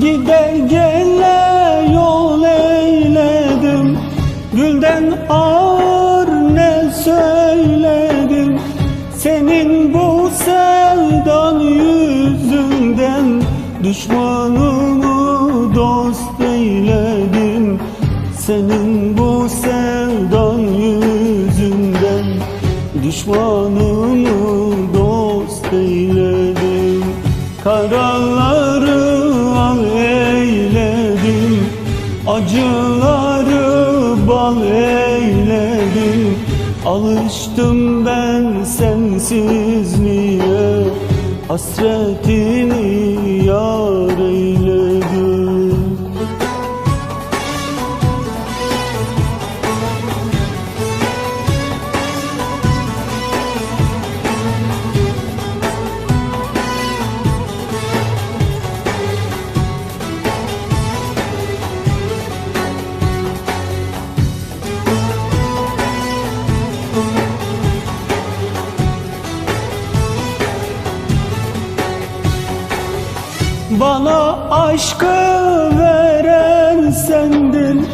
Gider gele yol eyledim. Gülden ağır ne söyledim. Senin bu sevdan yüzünden Düşmanımı dost eyledim. Senin bu sevdan yüzünden Düşmanımı dost eyledim. Karaları Acıları bal eyledim. Alıştım ben sensizliğe Hasretini Bana aşkı veren sendin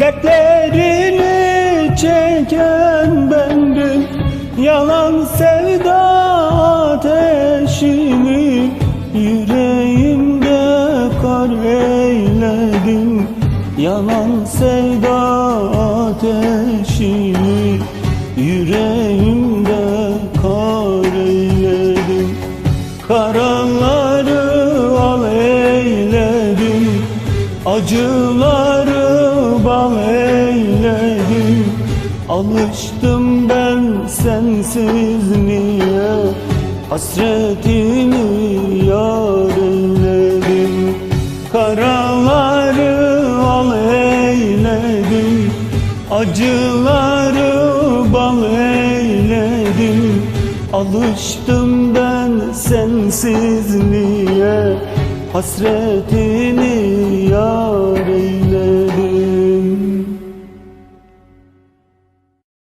Dertlerini çeken bendim Yalan sevda ateşini Yüreğimde kar eyledin. Yalan sevda ateşini Yüreğimde Acıları bal eyledim Alıştım ben sensizliğe Hasretini yar eyledim Karaları al eyledim Acıları bal eyledim Alıştım ben sensizliğe Hasretini yar